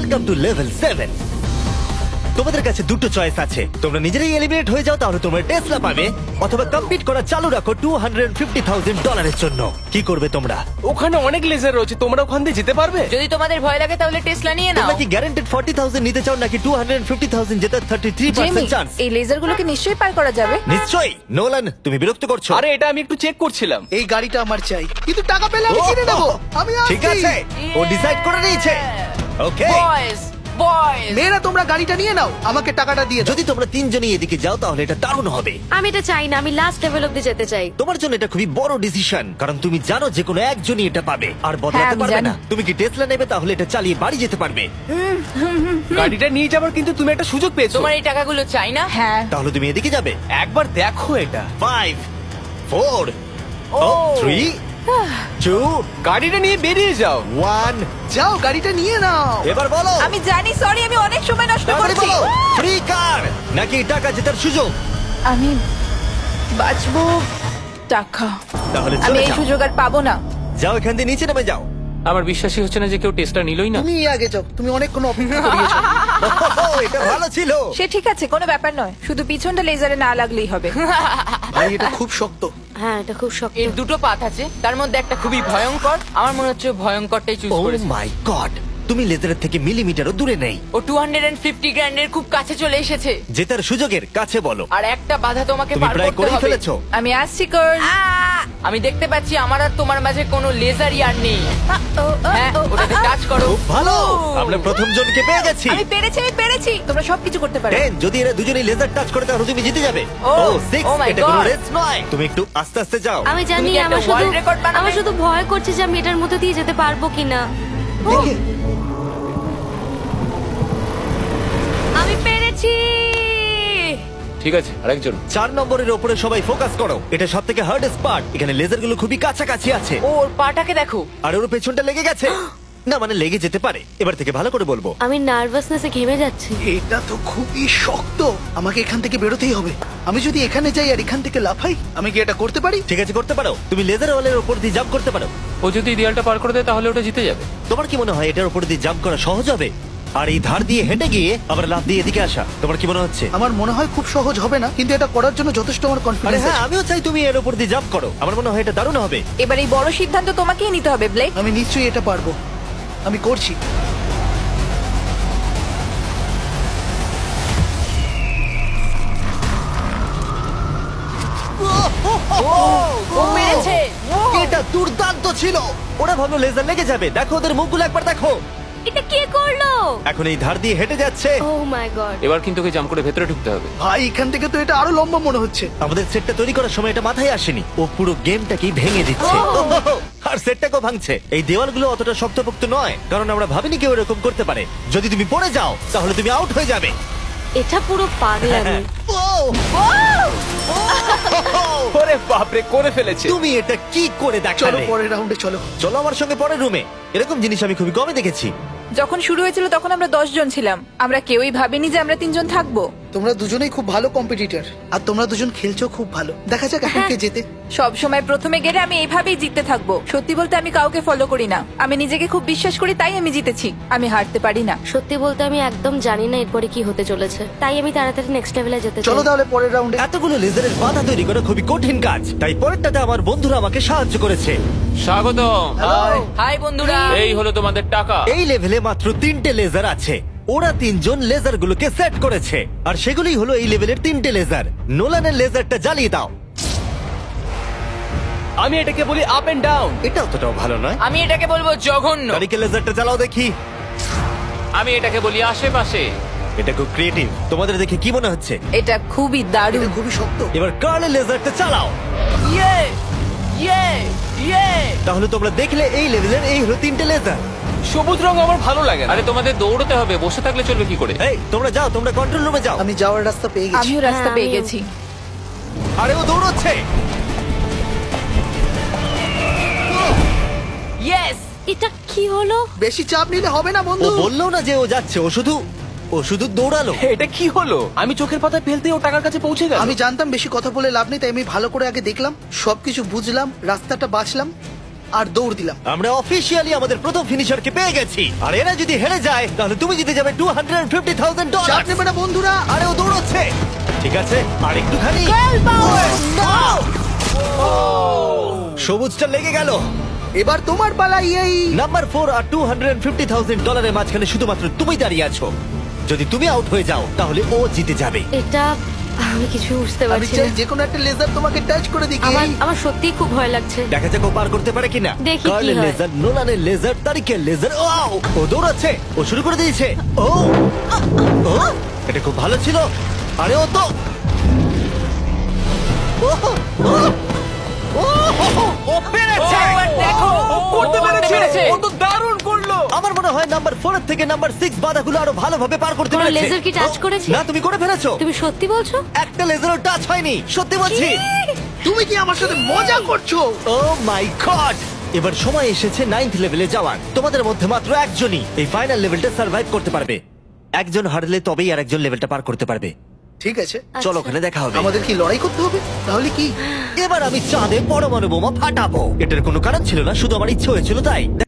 Welcome to level seven তোমাদের কাছে দুটো চয়েস আছে। তোমরা নিজেরাই এলিমিনেট হয়ে যাও তাহলে তোমরা টেসলা পাবে অথবা কম্পিট করা চালু রাখো টু হান্ড্রেড ফিফটি থাউজেন্ড ডলারের জন্য। কি করবে তোমরা? ওখানে অনেক লেজার রয়েছে তোমরা ওখান দিয়ে যেতে পারবে? যদি তোমাদের ভয় লাগে তাহলে টেসলা নিয়ে নাও। তোমরা কি গ্যারান্টেড ফর্টি থাউজেন্ড নিতে চাও নাকি টু হান্ড্রেড ফিফটি থাউজেন্ড জেতার থার্টি থ্রি জেমি পার্সেন্ট চান্স এই লেজারগুলোকে নিশ্চয়ই পার করা যাবে। নিশ্চয়ই। নোলান তুমি বিরক্ত করছ? আরে এটা আমি একটু চেক করছিলাম। এই গাড়িটা আমার চাই। কিন্তু টাকা পেলে আমি কিনে নেব। আমি ঠিক আসছি। আছে। ও ডিসাইড করে নিয়েছে। ওকে বয়েজ বয়েজ মেয়েরা তোমরা গাড়িটা নিয়ে নাও আমাকে টাকাটা দিয়ে দাও। যদি তোমরা তিনজনই এদিকে যাও তাহলে এটা দারুণ হবে। আমি এটা চাই না আমি লাস্ট লেভেল অব্দি যেতে চাই। তোমার জন্য এটা খুবই বড় ডিসিশন কারণ তুমি জানো যে কোনো একজনই এটা পাবে আর হ্যাঁ, বদলাতে আমি পারবে জানি। না তুমি কি টেসলা নেবে তাহলে এটা চালিয়ে বাড়ি যেতে পারবে। গাড়িটা নিয়ে যাবার কিন্তু তুমি একটা সুযোগ পেয়েছ। তোমার এই টাকাগুলো চাই না? হ্যাঁ। তাহলে তুমি এদিকে যাবে। একবার দেখো এটা। ফাইভ ফোর ও। থ্রি টু গাড়িটা নিয়ে বেরিয়ে যাও। ওয়ান যাও গাড়িটা নিয়ে নাও। এবার বলো। আমি জানি সরি আমি অনেক সময় নষ্ট তাড়াতাড়ি করছি। বলো ফ্রি কার নাকি টাকা জেতার সুযোগ? আমি বাঁচবো টাকা। তাহলে আমি চলে এই যাও। সুযোগ আর পাবো না। যাও এখান দিয়ে নিচে নেমে যাও। আমার বিশ্বাসই হচ্ছে না যে কেউ টেস্টটা নিলই না। তুমি আগে যাও তুমি অনেকক্ষণ অপেক্ষা করিয়েছো ওহো, এটা ভালো ছিল। সে ঠিক আছে কোনো ব্যাপার নয়। শুধু পিছনটা লেজারে না লাগলেই হবে। ভাই এটা খুব শক্ত। হ্যাঁ এটা খুব শক্ত। এর দুটো পাত আছে তার মধ্যে একটা খুবই ভয়ঙ্কর আমার মনে হচ্ছে ভয়ঙ্করটাই চুজ ও করেছে। মাই গড তুমি লেজারের থেকে মিলিমিটারও দূরে নেই। ও টু হান্ড্রেড এন্ড ফিফটি গ্র্যান্ডের খুব কাছে চলে এসেছে। জেতার সুযোগের কাছে বলো। আর একটা বাধা তোমাকে তুমি পার প্রায় করতে করেই হবে। ফেলেছো। আমি আসছি কার্ল আমি দেখতে পাচ্ছি আমার আর তোমার মাঝে কোনো লেজারই আর নেই। হ্যাঁ ওটাতে টাচ করো। খুব ভালো। আমরা প্রথম জনকে পেয়ে গেছি। আমি পেরেছি আমি পেরেছি। তোমরা সবকিছু করতে পারো। টেন যদি এরা দুজনেই লেজার টাচ করে তাহলে তুমি জিতে যাবে। ও, oh my এটা কোনো God. রেস নয়। তুমি একটু আস্তে আস্তে যাও। আমি জানি তুমি কি একটা আমার শুধু world record বানাবে? আমার শুধু ভয় করছে যে আমি এটার মধ্যে দিয়ে যেতে পারব কিনা। দেখে। আমি পেরেছি! ঠিক আছে আরেকজন। চার নম্বরের ওপরে সবাই ফোকাস করো। এটা সব থেকে হার্ডেস্ট পার্ট এখানে লেজারগুলো খুবই কাছাকাছি আছে। ওর পাটাকে দেখো। আর ওর পেছনটা লেগে গেছে। না মানে লেগে যেতে পারে। এবার থেকে ভালো করে বলব। আমি নার্ভাসনেসে ঘেমে যাচ্ছি। এটা তো খুবই শক্ত। আমাকে এখান থেকে বেরোতেই হবে। আমি যদি এখানে যাই আর এখান থেকে লাফাই আমি কি এটা করতে পারি? ঠিক আছে করতে পারো। তুমি লেজার ওয়ালের ওপর দিয়ে জাম্প করতে পারো। ও যদি এই দেয়ালটা পার করে দেয় তাহলে ওটা জিতে যাবে তোমার কি মনে হয় এটার উপর দিয়ে জাম্প করা সহজ হবে আর এই ধার দিয়ে হেঁটে গিয়ে আবার লাফ দিয়ে এদিকে আসা তোমার কি মনে হচ্ছে আমার মনে হয় খুব সহজ হবে না কিন্তু এটা করার জন্য যথেষ্ট আমার আরে কনফিডেন্স হ্যাঁ আমিও চাই তুমি এর উপর দিয়ে জাম্প করো আমার মনে হয় এটা দারুণ হবে এবার এই বড় সিদ্ধান্ত তোমাকেই নিতে হবে ব্লেক আমি নিশ্চয়ই এটা পারব আমি করছি ও এটা দুর্দান্ত ছিল। ওরা ভাবলো লেজার লেগে যাবে। দেখো ওদের মুখগুলো একবার দেখো। এটা কে করল? এখন এই ধার দিয়ে হেঁটে যাচ্ছে। ও মাই গড এবার কিন্তু ওকে জাম্প করে ভেতরে ঢুকতে হবে। ভাই এখান থেকে তো এটা আরও লম্বা মনে হচ্ছে। আমাদের সেটটা তৈরি করার সময় এটা মাথায় আসেনি। ও পুরো গেমটাকেই ভেঙে দিচ্ছে। আর সেটটাকেও ভাঙছে। এই দেওয়ালগুলো অতটা শক্তপোক্ত নয় কারণ আমরা ভাবিনি কেউ এরকম করতে পারে। যদি তুমি পড়ে যাও তাহলে তুমি আউট হয়ে যাবে। এটা পুরো পাগলামি। ও! ওরে বাপরে করে ফেলেছে। তুমি এটা কি করে চলো দেখালে পরের রাউন্ডে চলো। চলো আমার সঙ্গে পরের রুমে এরকম জিনিস আমি খুবই কমে দেখেছি। যখন শুরু হয়েছিল তখন আমরা দশজন ছিলাম। আমরা কেউই ভাবিনি যে আমরা তিনজন থাকব। তোমরা দুজনেই খুব ভালো কম্পিটিটর আর তোমরা দুজন খেলছো খুব ভালো। দেখা যাক এখন কে যেতে সব সময় প্রথমে গেলে আমি এইভাবেই জিততে থাকব। সত্যি বলতে আমি কাউকে ফলো করি না। আমি নিজেকে খুব বিশ্বাস করি তাই আমি জিতেছি। আমি হারতে পারি না। সত্যি বলতে আমি একদম জানি না এরপরে কি হতে চলেছে। তাই আমি তাড়াতাড়ি নেক্সট লেভেলে যেতে চলো তাহলে পরের রাউন্ডে এতগুলো লেজারের বাধা তৈরি করা খুবই কঠিন কাজ। তাই পরেরটাতে আমার বন্ধুরা আমাকে সাহায্য করেছে। স্বাগতম। হাই বন্ধুরা। এই হলো তোমাদের টাকা। এই লেভেলে মাত্র তিনটে লেজার আছে। ওরা তিনজন লেজার গুলোকে সেট করেছে। আর সেগুলোই হলো এই লেভেলের তিনটে লেজার। নোলানের লেজারটা জ্বালিয়ে দাও। আমি এটাকে বলি আপ এন্ড ডাউন এটা অতটাও ভালো নয়। আমি এটাকে বলব জঘন্য। গাড়িকে লেজারটা চালাও দেখি। আমি এটাকে বলি আশেপাশে। এটা খুব ক্রিয়েটিভ তোমাদের দেখে কি মনে হচ্ছে? এটা খুবই দারুণ। খুবই শক্ত। এবার কার্লের লেজারটা চালাও। ইয়ে ইয়ে ইয়ে তাহলে তোমরা দেখলে এই লেভেলের এই হলো তিনটে লেজার। সবুজ রং আমার ভালো লাগে না। আরে তোমাদের দৌড়তে হবে বসে থাকলে চলবে কি করে? এই তোমরা যাও তোমরা কন্ট্রোল রুমে যাও। আমি যাওয়ার রাস্তা পেয়ে গেছি। আমিও রাস্তা হ্যাঁ, পেয়ে আমিও। গেছি। আরে ও দৌড়চ্ছে! ইয়েস এটা কি হলো? বেশি চাপ নিলে হবে না ও বন্ধু বলল না যে ও যাচ্ছে ও শুধু ও শুধু দৌড়ালো। এটা কি হলো? আমি চোখের পাতা ফেলতে ও টাকার কাছে পৌঁছে গেল। আমি জানতাম বেশি কথা বলে লাভ নেই তাই আমি ভালো করে আগে দেখলাম সবকিছু বুঝলাম রাস্তাটা বাঁচলাম। আর দৌড় দিলাম। আমরা অফিসিয়ালি আমাদের প্রথম ফিনিশারকে পেয়ে গেছি। আর এরা যদি হেরে যায় তাহলে তুমি জিতে যাবে two hundred fifty thousand dollar বন্ধুরা। আরে ও দৌড়চ্ছে। ঠিক আছে আর একটুখানি। সবুজটা লেগে গেল। এবার তোমার পালা এই নাম্বার ফোর আর টু হান্ড্রেড ফিফটি থাউজেন্ড ডলারের মাঝখানে শুধুমাত্র তুমি দাঁড়িয়ে আছো। যদি তুমি আউট হয়ে যাও তাহলে ও জিতে যাবে। এটা আমি কিছু বুঝতে আমি পারছি চাই না। যে কোনো একটা লেজার তোমাকে টাচ করে দিকে আমার আমার সত্যিই খুব ভয় লাগছে। দেখা যাক ও পার করতে পারে কিনা। দেখি কি কার্লের হয়। লেজার নোলানের লেজার তারিখের লেজার ও ও দৌড়াচ্ছে। ও শুরু করে দিয়েছে। ও ও এটা খুব ভালো ছিল। আরে ও তো ও, ফোর থেকে নাম্বার সিক্স বাধাগুলো আরও ভালোভাবে পার করতে তোমার পেরেছে। laser কি touch ও, করেছে? না তুমি করে ফেলেছো। তুমি সত্যি বলছো? একটা লেজারও টাচ হয়নি সত্যি বলছি। তুমি কি আমার সাথে মজা করছ? ও মাই গড এবার সময় এসেছে নাইন্থ লেভেলে যাওয়ার। তোমাদের মধ্যে মাত্র একজনই এই ফাইনাল লেভেলটা সার্ভাইভ করতে পারবে। একজন হারলে তবেই আর একজন লেভেলটা পার করতে পারবে। ঠিক আছে। চলো ওখানে দেখা হবে। আমাদের কি লড়াই করতে হবে? তাহলে কি? এবার আমি চাঁদে পরমাণু বোমা ফাটাবো। এটার কোনো কারণ ছিল না শুধু আমার ইচ্ছে হয়েছিল তাই।